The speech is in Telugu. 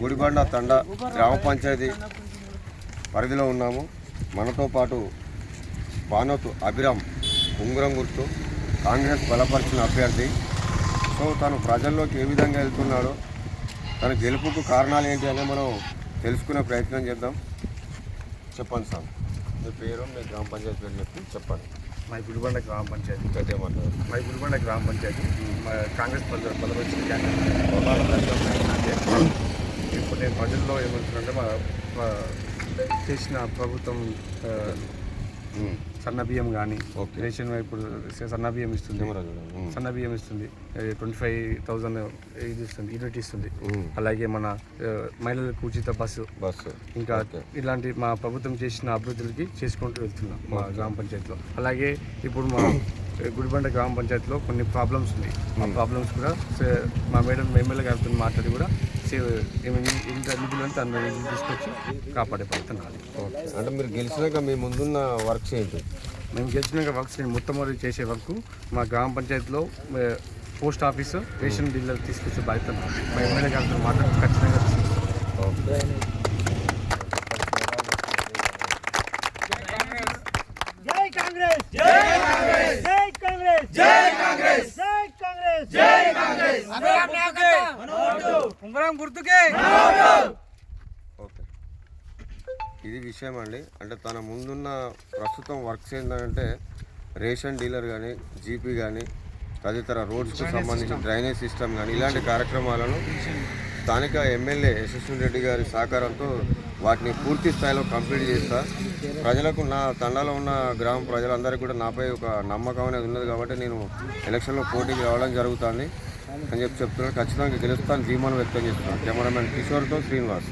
గుడిబండ తండ గ్రామ పంచాయతీ పరిధిలో ఉన్నాము. మనతో పాటు బానోతు అభిరామ్ ఉంగరం గుర్తు కాంగ్రెస్ బలపరిచిన అభ్యర్థి. సో తను ప్రజల్లోకి ఏ విధంగా వెళ్తున్నాడో తన గెలుపుకు కారణాలు ఏంటి అని మనం తెలుసుకునే ప్రయత్నం చేద్దాం. చెప్పండి సార్. మీ పేరు మీ గ్రామ పంచాయతీ పేరు చెప్పి చెప్పండి. మా గుడిబండ గ్రామ పంచాయతీ. ఏమంటారు మా గుడిబండ గ్రామ పంచాయతీ మా కాంగ్రెస్ బల బలపరిచిన క్యాండిడేట్. నేను ప్రజల్లో ఏమంటున్నానంటే మా చేసిన ప్రభుత్వం సన్న బియ్యం కానీ ఓకే. రేషన్ ఇప్పుడు సన్న బియ్యం ఇస్తుంది. సన్న బియ్యం ఇస్తుంది. ట్వంటీ ఫైవ్ థౌజండ్ ఇది ఇస్తుంది యూనిట్ ఇస్తుంది. అలాగే మన మహిళలకు ఉచిత బస్సు. బస్సు. ఇంకా. ఇలాంటి మా ప్రభుత్వం చేసిన అభివృద్ధులకి చేసుకుంటూ వెళ్తున్నాం మా గ్రామ పంచాయతీలో. అలాగే ఇప్పుడు మా గుడిబండ గ్రామ పంచాయతీలో కొన్ని ప్రాబ్లమ్స్ ఉన్నాయి. ఆ ప్రాబ్లమ్స్ కూడా సే- మా మేడం ఎమ్మెల్యే గారితో మాట్లాడి కూడా ఇంత నిధులను తన నిధులు తీసుకొచ్చి కాపాడే ప్రయత్నం ఓకే. అంటే మీరు గెలిచినాక మీ ముందున్న వర్క్స్ ఏంటి మేము గెలిచినాక వర్క్స్ నేను మొట్టమొదటి చేసే వర్క్ మా గ్రామ పంచాయతీలో పోస్ట్ ఆఫీస్ రేషన్ డీలర్ తీసుకొచ్చే బాధ్యత. మా ఎమ్మెల్యే గారితో మాట్లాడి ఖచ్చితంగా తీసుకొస్తాం ఓకే జై కాంగ్రెస్! జై కాంగ్రెస్! జై కాంగ్రెస్ జై కాంగ్రెస్ జై కాంగ్రెస్ జై కాంగ్రెస్ ఉంగరం గుర్తుకే. ఓకే. ఇది విషయం అండి. అంటే తన ముందున్న ప్రస్తుతం వర్క్స్ ఏంటంటే రేషన్ డీలర్ కానీ జీపీ కానీ తదితర రోడ్స్కి సంబంధించిన డ్రైనేజ్ సిస్టమ్ కానీ ఇలాంటి కార్యక్రమాలను స్థానిక ఎమ్మెల్యే యశస్విని రెడ్డి గారి సహకారంతో వాటిని పూర్తి స్థాయిలో కంప్లీట్ చేస్తా. ప్రజలకు నా తండాలో ఉన్న గ్రామ ప్రజలందరికీ కూడా నాపై ఒక నమ్మకం అనేది ఉన్నది కాబట్టి నేను ఎలక్షన్లో పోటీకి రావడం జరుగుతుంది. అని చెప్పి చెప్తున్నాను ఖచ్చితంగా గెలుస్తాను ధీమాను వ్యక్తం చేస్తున్నాను కెమెరామెన్ కిషోర్తో శ్రీనివాస్.